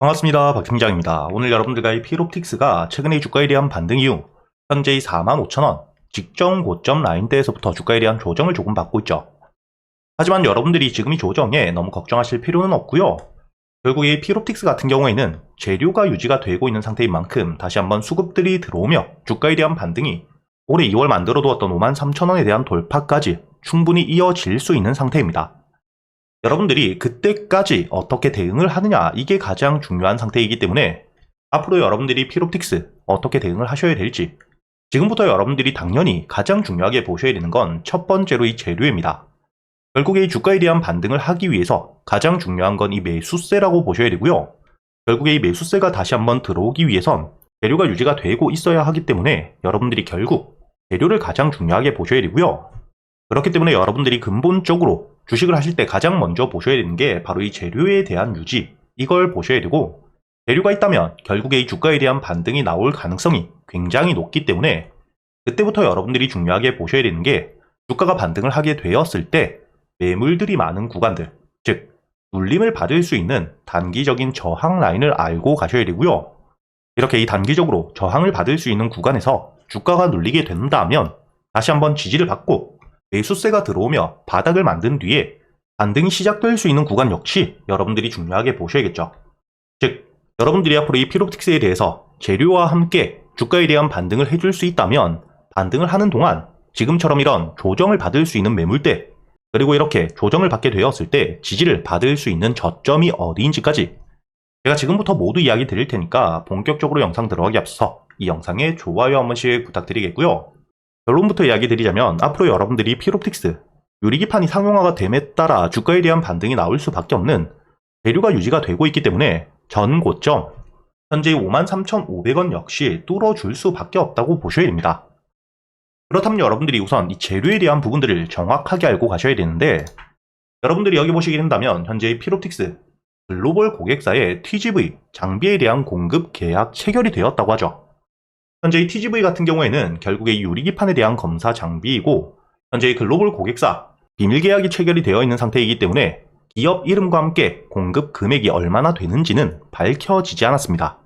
반갑습니다. 박 팀장입니다. 오늘 여러분들과 이 피롭틱스가 최근의 주가에 대한 반등 이후 현재의 45,000원 직전 고점 라인대에서부터 주가에 대한 조정을 조금 받고 있죠. 하지만 여러분들이 지금 이 조정에 너무 걱정하실 필요는 없고요. 결국 이 피롭틱스 같은 경우에는 재료가 유지가 되고 있는 상태인 만큼 다시 한번 수급들이 들어오며 주가에 대한 반등이 올해 2월 만들어 두었던 53,000원에 대한 돌파까지 충분히 이어질 수 있는 상태입니다. 여러분들이 그때까지 어떻게 대응을 하느냐 이게 가장 중요한 상태이기 때문에 앞으로 여러분들이 피롭틱스 어떻게 대응을 하셔야 될지 지금부터 여러분들이 당연히 가장 중요하게 보셔야 되는 건 첫 번째로 이 재료입니다. 결국에 이 주가에 대한 반등을 하기 위해서 가장 중요한 건 이 매수세라고 보셔야 되고요. 결국에 이 매수세가 다시 한번 들어오기 위해선 재료가 유지가 되고 있어야 하기 때문에 여러분들이 결국 재료를 가장 중요하게 보셔야 되고요. 그렇기 때문에 여러분들이 근본적으로 주식을 하실 때 가장 먼저 보셔야 되는 게 바로 이 재료에 대한 유지, 이걸 보셔야 되고, 재료가 있다면 결국에 이 주가에 대한 반등이 나올 가능성이 굉장히 높기 때문에 그때부터 여러분들이 중요하게 보셔야 되는 게 주가가 반등을 하게 되었을 때 매물들이 많은 구간들, 즉, 눌림을 받을 수 있는 단기적인 저항 라인을 알고 가셔야 되고요. 이렇게 이 단기적으로 저항을 받을 수 있는 구간에서 주가가 눌리게 된다면 다시 한번 지지를 받고 매수세가 들어오며 바닥을 만든 뒤에 반등이 시작될 수 있는 구간 역시 여러분들이 중요하게 보셔야겠죠. 즉, 여러분들이 앞으로 이 피롭틱스에 대해서 재료와 함께 주가에 대한 반등을 해줄 수 있다면 반등을 하는 동안 지금처럼 이런 조정을 받을 수 있는 매물대 그리고 이렇게 조정을 받게 되었을 때 지지를 받을 수 있는 저점이 어디인지까지 제가 지금부터 모두 이야기 드릴 테니까 본격적으로 영상 들어가기 앞서 이 영상에 좋아요 한 번씩 부탁드리겠고요. 결론부터 이야기 드리자면 앞으로 여러분들이 피롭틱스 유리기판이 상용화가 됨에 따라 주가에 대한 반등이 나올 수밖에 없는 대류가 유지가 되고 있기 때문에 전 고점 현재 53,500원 역시 뚫어줄 수밖에 없다고 보셔야 됩니다. 그렇다면 여러분들이 우선 이 재료에 대한 부분들을 정확하게 알고 가셔야 되는데 여러분들이 여기 보시게 된다면 현재 피롭틱스 글로벌 고객사의 TGV 장비에 대한 공급 계약 체결이 되었다고 하죠. 현재 이 TGV 같은 경우에는 결국에 유리기판에 대한 검사 장비이고 현재 이 글로벌 고객사 비밀 계약이 체결이 되어 있는 상태이기 때문에 기업 이름과 함께 공급 금액이 얼마나 되는지는 밝혀지지 않았습니다.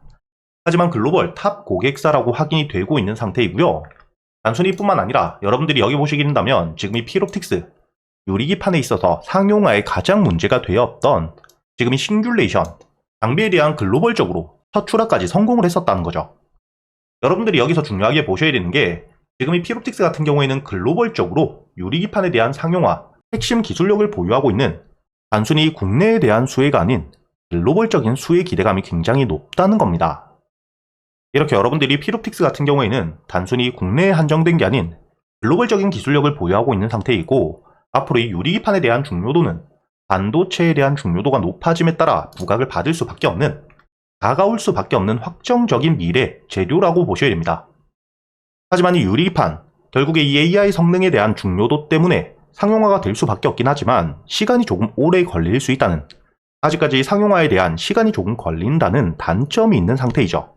하지만 글로벌 탑 고객사라고 확인이 되고 있는 상태이고요. 단순히 이뿐만 아니라 여러분들이 여기 보시게 된다면 지금 이 피롭틱스 유리기판에 있어서 상용화에 가장 문제가 되었던 지금 이 싱귤레이션 장비에 대한 글로벌적으로 첫 출하까지 성공을 했었다는 거죠. 여러분들이 여기서 중요하게 보셔야 되는 게 지금 이 피롭틱스 같은 경우에는 글로벌적으로 유리기판에 대한 상용화 핵심 기술력을 보유하고 있는 단순히 국내에 대한 수혜가 아닌 글로벌적인 수혜 기대감이 굉장히 높다는 겁니다. 이렇게 여러분들이 피롭틱스 같은 경우에는 단순히 국내에 한정된 게 아닌 글로벌적인 기술력을 보유하고 있는 상태이고 앞으로 이 유리기판에 대한 중요도는 반도체에 대한 중요도가 높아짐에 따라 부각을 받을 수밖에 없는 다가올 수밖에 없는 확정적인 미래 재료라고 보셔야 됩니다. 하지만 이 유리기판, 결국에 이 AI 성능에 대한 중요도 때문에 상용화가 될 수밖에 없긴 하지만 시간이 조금 오래 걸릴 수 있다는 아직까지 상용화에 대한 시간이 조금 걸린다는 단점이 있는 상태이죠.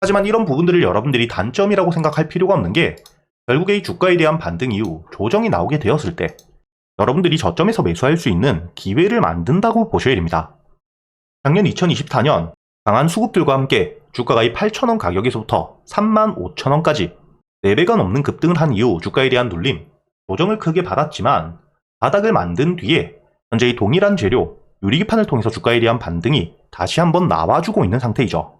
하지만 이런 부분들을 여러분들이 단점이라고 생각할 필요가 없는 게 결국에 이 주가에 대한 반등 이후 조정이 나오게 되었을 때 여러분들이 저점에서 매수할 수 있는 기회를 만든다고 보셔야 됩니다. 작년 2024년 강한 수급들과 함께 주가가 이 8,000원 가격에서부터 35,000원까지 4배가 넘는 급등을 한 이후 주가에 대한 눌림, 조정을 크게 받았지만 바닥을 만든 뒤에 현재 이 동일한 재료, 유리기판을 통해서 주가에 대한 반등이 다시 한번 나와주고 있는 상태이죠.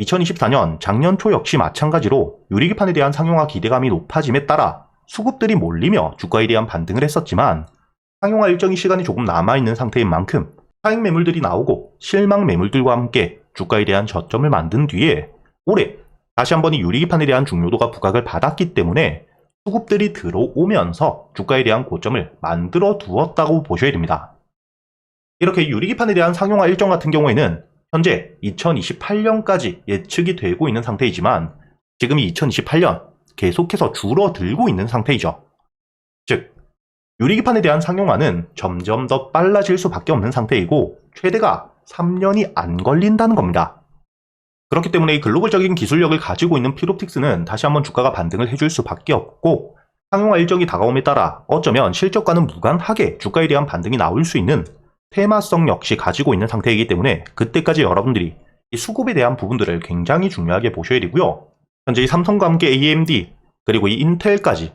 2024년 작년 초 역시 마찬가지로 유리기판에 대한 상용화 기대감이 높아짐에 따라 수급들이 몰리며 주가에 대한 반등을 했었지만 상용화 일정이 시간이 조금 남아있는 상태인 만큼 차익 매물들이 나오고 실망 매물들과 함께 주가에 대한 저점을 만든 뒤에 올해 다시 한번 이 유리기판에 대한 중요도가 부각을 받았기 때문에 수급들이 들어오면서 주가에 대한 고점을 만들어 두었다고 보셔야 됩니다. 이렇게 유리기판에 대한 상용화 일정 같은 경우에는 현재 2028년까지 예측이 되고 있는 상태이지만 지금 이 2028년 계속해서 줄어들고 있는 상태이죠. 즉, 유리기판에 대한 상용화는 점점 더 빨라질 수밖에 없는 상태이고 최대가 3년이 안 걸린다는 겁니다. 그렇기 때문에 이 글로벌적인 기술력을 가지고 있는 피롭틱스는 다시 한번 주가가 반등을 해줄 수밖에 없고 상용화 일정이 다가옴에 따라 어쩌면 실적과는 무관하게 주가에 대한 반등이 나올 수 있는 테마성 역시 가지고 있는 상태이기 때문에 그때까지 여러분들이 이 수급에 대한 부분들을 굉장히 중요하게 보셔야 되고요. 현재 이 삼성과 함께 AMD 그리고 이 인텔까지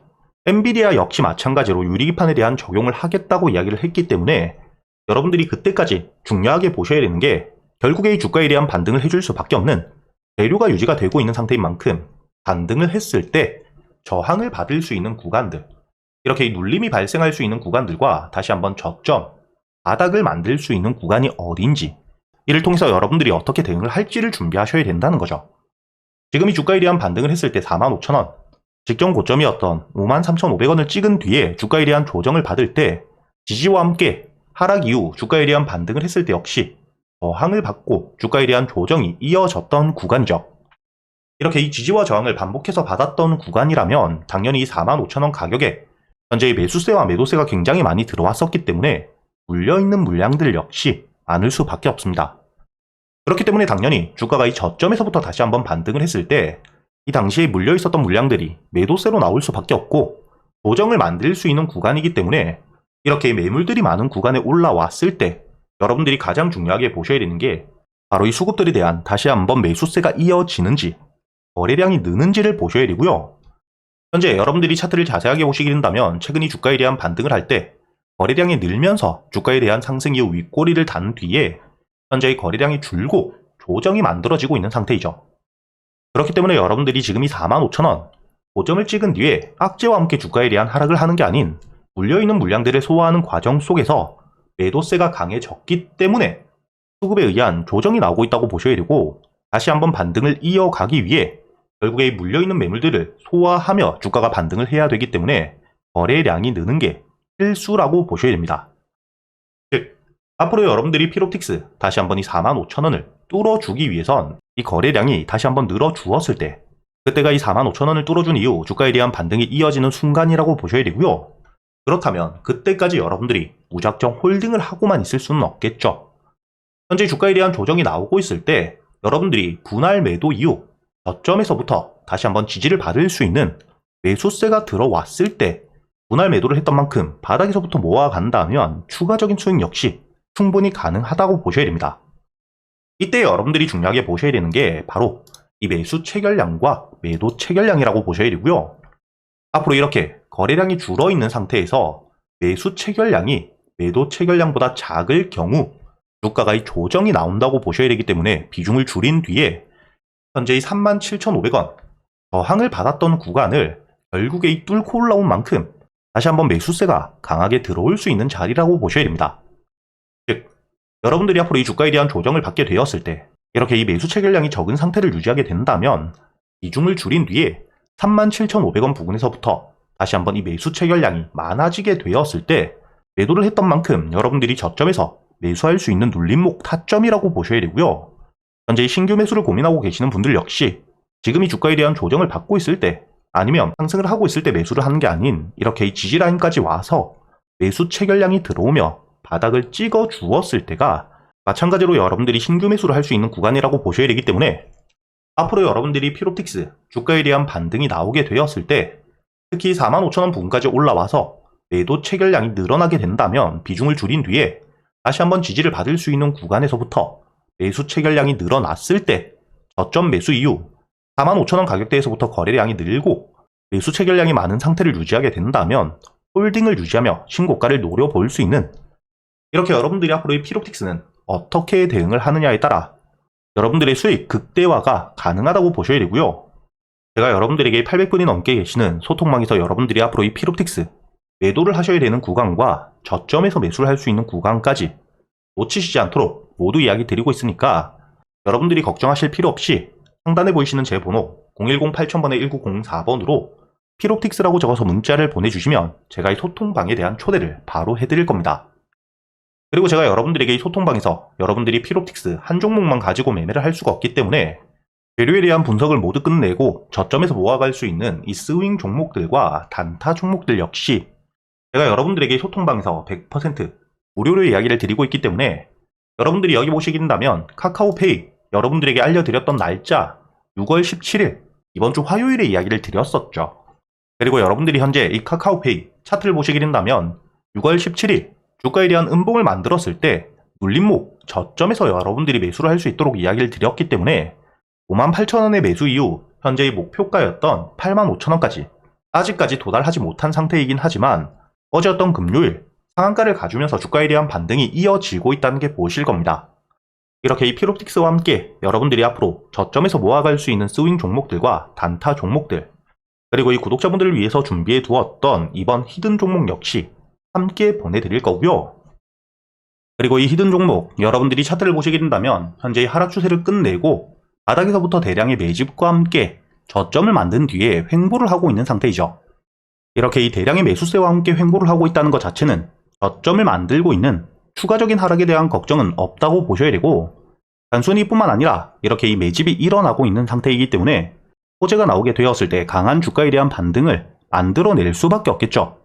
엔비디아 역시 마찬가지로 유리기판에 대한 적용을 하겠다고 이야기를 했기 때문에 여러분들이 그때까지 중요하게 보셔야 되는 게 결국에 이 주가에 대한 반등을 해줄 수밖에 없는 대류가 유지가 되고 있는 상태인 만큼 반등을 했을 때 저항을 받을 수 있는 구간들 이렇게 이 눌림이 발생할 수 있는 구간들과 다시 한번 저점 바닥을 만들 수 있는 구간이 어딘지 이를 통해서 여러분들이 어떻게 대응을 할지를 준비하셔야 된다는 거죠. 지금 이 주가에 대한 반등을 했을 때 45,000원 직전 고점이었던 53,500원을 찍은 뒤에 주가에 대한 조정을 받을 때 지지와 함께 하락 이후 주가에 대한 반등을 했을 때 역시 저항을 받고 주가에 대한 조정이 이어졌던 구간이죠. 이렇게 이 지지와 저항을 반복해서 받았던 구간이라면 당연히 45,000원 가격에 현재 매수세와 매도세가 굉장히 많이 들어왔었기 때문에 물려있는 물량들 역시 많을 수밖에 없습니다. 그렇기 때문에 당연히 주가가 이 저점에서부터 다시 한번 반등을 했을 때 이 당시에 물려 있었던 물량들이 매도세로 나올 수밖에 없고 조정을 만들 수 있는 구간이기 때문에 이렇게 매물들이 많은 구간에 올라왔을 때 여러분들이 가장 중요하게 보셔야 되는 게 바로 이 수급들에 대한 다시 한번 매수세가 이어지는지 거래량이 느는지를 보셔야 되고요. 현재 여러분들이 차트를 자세하게 보시게 된다면 최근 이 주가에 대한 반등을 할 때 거래량이 늘면서 주가에 대한 상승 이후 윗꼬리를 단 뒤에 현재의 거래량이 줄고 조정이 만들어지고 있는 상태이죠. 그렇기 때문에 여러분들이 지금 이 45,000원 고점을 찍은 뒤에 악재와 함께 주가에 대한 하락을 하는 게 아닌 물려있는 물량들을 소화하는 과정 속에서 매도세가 강해졌기 때문에 수급에 의한 조정이 나오고 있다고 보셔야 되고 다시 한번 반등을 이어가기 위해 결국에 이 물려있는 매물들을 소화하며 주가가 반등을 해야 되기 때문에 거래량이 느는 게 필수라고 보셔야 됩니다. 즉, 앞으로 여러분들이 피로틱스 다시 한번 이 45,000원을 뚫어주기 위해선 이 거래량이 다시 한번 늘어주었을 때 그때가 이 45,000원을 뚫어준 이후 주가에 대한 반등이 이어지는 순간이라고 보셔야 되고요. 그렇다면 그때까지 여러분들이 무작정 홀딩을 하고만 있을 수는 없겠죠. 현재 주가에 대한 조정이 나오고 있을 때 여러분들이 분할 매도 이후 저점에서부터 다시 한번 지지를 받을 수 있는 매수세가 들어왔을 때 분할 매도를 했던 만큼 바닥에서부터 모아간다면 추가적인 수익 역시 충분히 가능하다고 보셔야 됩니다. 이때 여러분들이 중요하게 보셔야 되는 게 바로 이 매수 체결량과 매도 체결량이라고 보셔야 되고요. 앞으로 이렇게 거래량이 줄어 있는 상태에서 매수 체결량이 매도 체결량보다 작을 경우 주가가 이 조정이 나온다고 보셔야 되기 때문에 비중을 줄인 뒤에 현재 이 37,500원 저항을 받았던 구간을 결국에 이 뚫고 올라온 만큼 다시 한번 매수세가 강하게 들어올 수 있는 자리라고 보셔야 됩니다. 즉, 여러분들이 앞으로 이 주가에 대한 조정을 받게 되었을 때 이렇게 이 매수 체결량이 적은 상태를 유지하게 된다면 비중을 줄인 뒤에 37,500원 부근에서부터 다시 한번 이 매수 체결량이 많아지게 되었을 때 매도를 했던 만큼 여러분들이 저점에서 매수할 수 있는 눌림목 타점이라고 보셔야 되고요. 현재 신규 매수를 고민하고 계시는 분들 역시 지금 이 주가에 대한 조정을 받고 있을 때 아니면 상승을 하고 있을 때 매수를 하는 게 아닌 이렇게 이 지지라인까지 와서 매수 체결량이 들어오며 바닥을 찍어 주었을 때가 마찬가지로 여러분들이 신규 매수를 할 수 있는 구간이라고 보셔야 되기 때문에 앞으로 여러분들이 피로틱스 주가에 대한 반등이 나오게 되었을 때 특히 45,000원 부근까지 올라와서 매도 체결량이 늘어나게 된다면 비중을 줄인 뒤에 다시 한번 지지를 받을 수 있는 구간에서부터 매수 체결량이 늘어났을 때 저점 매수 이후 45,000원 가격대에서부터 거래량이 늘고 매수 체결량이 많은 상태를 유지하게 된다면 홀딩을 유지하며 신고가를 노려볼 수 있는 이렇게 여러분들이 앞으로 이 피로틱스는 어떻게 대응을 하느냐에 따라 여러분들의 수익 극대화가 가능하다고 보셔야 되고요. 제가 여러분들에게 800분이 넘게 계시는 소통망에서 여러분들이 앞으로 이 피로틱스 매도를 하셔야 되는 구간과 저점에서 매수를 할 수 있는 구간까지 놓치시지 않도록 모두 이야기 드리고 있으니까 여러분들이 걱정하실 필요 없이 상단에 보이시는 제 번호 010-8000번에 1904번으로 피로틱스라고 적어서 문자를 보내주시면 제가 이 소통방에 대한 초대를 바로 해드릴 겁니다. 그리고 제가 여러분들에게 이 소통방에서 여러분들이 피로틱스 한 종목만 가지고 매매를 할 수가 없기 때문에 재료에 대한 분석을 모두 끝내고 저점에서 모아갈 수 있는 이 스윙 종목들과 단타 종목들 역시 제가 여러분들에게 소통방에서 100% 무료로 이야기를 드리고 있기 때문에 여러분들이 여기 보시게 된다면 카카오페이 여러분들에게 알려드렸던 날짜 6월 17일 이번 주 화요일에 이야기를 드렸었죠. 그리고 여러분들이 현재 이 카카오페이 차트를 보시게 된다면 6월 17일 주가에 대한 음봉을 만들었을 때 눌림목 저점에서 여러분들이 매수를 할 수 있도록 이야기를 드렸기 때문에 58,000원의 매수 이후 현재의 목표가였던 85,000원까지 아직까지 도달하지 못한 상태이긴 하지만 어제였던 금요일 상한가를 가주면서 주가에 대한 반등이 이어지고 있다는 게 보실 겁니다. 이렇게 이 피롭틱스와 함께 여러분들이 앞으로 저점에서 모아갈 수 있는 스윙 종목들과 단타 종목들 그리고 이 구독자분들을 위해서 준비해 두었던 이번 히든 종목 역시 함께 보내드릴 거고요. 그리고 이 히든 종목 여러분들이 차트를 보시게 된다면 현재의 하락 추세를 끝내고 바닥에서부터 대량의 매집과 함께 저점을 만든 뒤에 횡보를 하고 있는 상태이죠. 이렇게 이 대량의 매수세와 함께 횡보를 하고 있다는 것 자체는 저점을 만들고 있는 추가적인 하락에 대한 걱정은 없다고 보셔야 되고 단순히 뿐만 아니라 이렇게 이 매집이 일어나고 있는 상태이기 때문에 호재가 나오게 되었을 때 강한 주가에 대한 반등을 만들어낼 수밖에 없겠죠.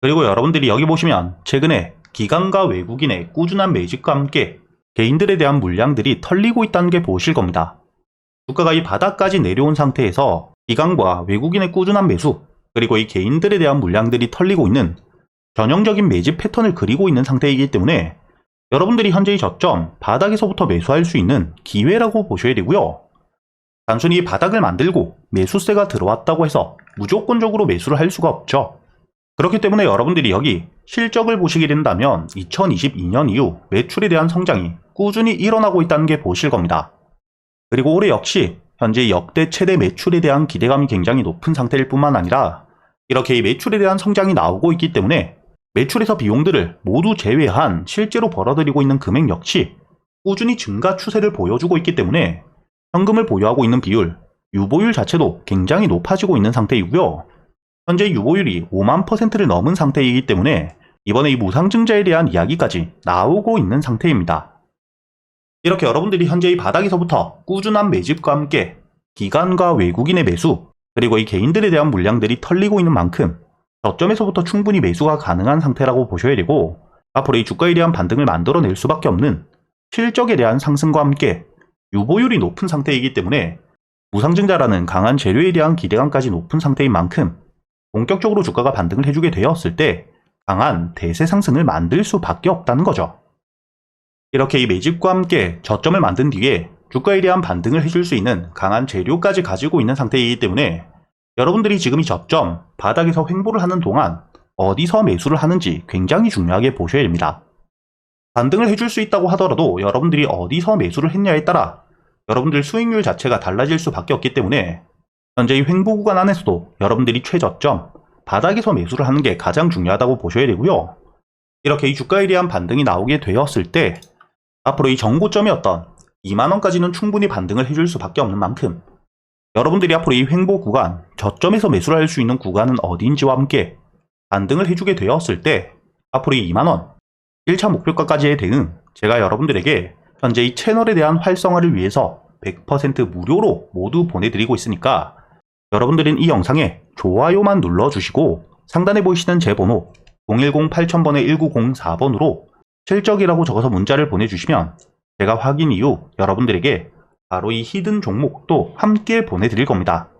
그리고 여러분들이 여기 보시면 최근에 기관과 외국인의 꾸준한 매집과 함께 개인들에 대한 물량들이 털리고 있다는 게 보실 겁니다. 주가가 이 바닥까지 내려온 상태에서 기관과 외국인의 꾸준한 매수 그리고 이 개인들에 대한 물량들이 털리고 있는 전형적인 매집 패턴을 그리고 있는 상태이기 때문에 여러분들이 현재의 저점 바닥에서부터 매수할 수 있는 기회라고 보셔야 되고요. 단순히 바닥을 만들고 매수세가 들어왔다고 해서 무조건적으로 매수를 할 수가 없죠. 그렇기 때문에 여러분들이 여기 실적을 보시게 된다면 2022년 이후 매출에 대한 성장이 꾸준히 일어나고 있다는 게 보실 겁니다. 그리고 올해 역시 현재 역대 최대 매출에 대한 기대감이 굉장히 높은 상태일 뿐만 아니라 이렇게 이 매출에 대한 성장이 나오고 있기 때문에 매출에서 비용들을 모두 제외한 실제로 벌어들이고 있는 금액 역시 꾸준히 증가 추세를 보여주고 있기 때문에 현금을 보유하고 있는 비율, 유보율 자체도 굉장히 높아지고 있는 상태이고요. 현재 유보율이 5만 퍼센트를 넘은 상태이기 때문에 이번에 이 무상증자에 대한 이야기까지 나오고 있는 상태입니다. 이렇게 여러분들이 현재 이 바닥에서부터 꾸준한 매집과 함께 기관과 외국인의 매수 그리고 이 개인들에 대한 물량들이 털리고 있는 만큼 저점에서부터 충분히 매수가 가능한 상태라고 보셔야 되고 앞으로 이 주가에 대한 반등을 만들어낼 수밖에 없는 실적에 대한 상승과 함께 유보율이 높은 상태이기 때문에 무상증자라는 강한 재료에 대한 기대감까지 높은 상태인 만큼 본격적으로 주가가 반등을 해주게 되었을 때 강한 대세 상승을 만들 수밖에 없다는 거죠. 이렇게 이 매집과 함께 저점을 만든 뒤에 주가에 대한 반등을 해줄 수 있는 강한 재료까지 가지고 있는 상태이기 때문에 여러분들이 지금 이 저점 바닥에서 횡보를 하는 동안 어디서 매수를 하는지 굉장히 중요하게 보셔야 됩니다. 반등을 해줄 수 있다고 하더라도 여러분들이 어디서 매수를 했냐에 따라 여러분들 수익률 자체가 달라질 수밖에 없기 때문에 현재 이 횡보 구간 안에서도 여러분들이 최저점 바닥에서 매수를 하는 게 가장 중요하다고 보셔야 되고요. 이렇게 이 주가에 대한 반등이 나오게 되었을 때 앞으로 이 정고점이었던 2만원까지는 충분히 반등을 해줄 수밖에 없는 만큼 여러분들이 앞으로 이 횡보 구간, 저점에서 매수를 할 수 있는 구간은 어디인지와 함께 반등을 해주게 되었을 때 앞으로 이 2만원, 1차 목표가까지의 대응 제가 여러분들에게 현재 이 채널에 대한 활성화를 위해서 100% 무료로 모두 보내드리고 있으니까 여러분들은 이 영상에 좋아요만 눌러주시고 상단에 보이시는 제 번호 010-8000번에 1904번으로 실적이라고 적어서 문자를 보내주시면 제가 확인 이후 여러분들에게 바로 이 히든 종목도 함께 보내드릴 겁니다.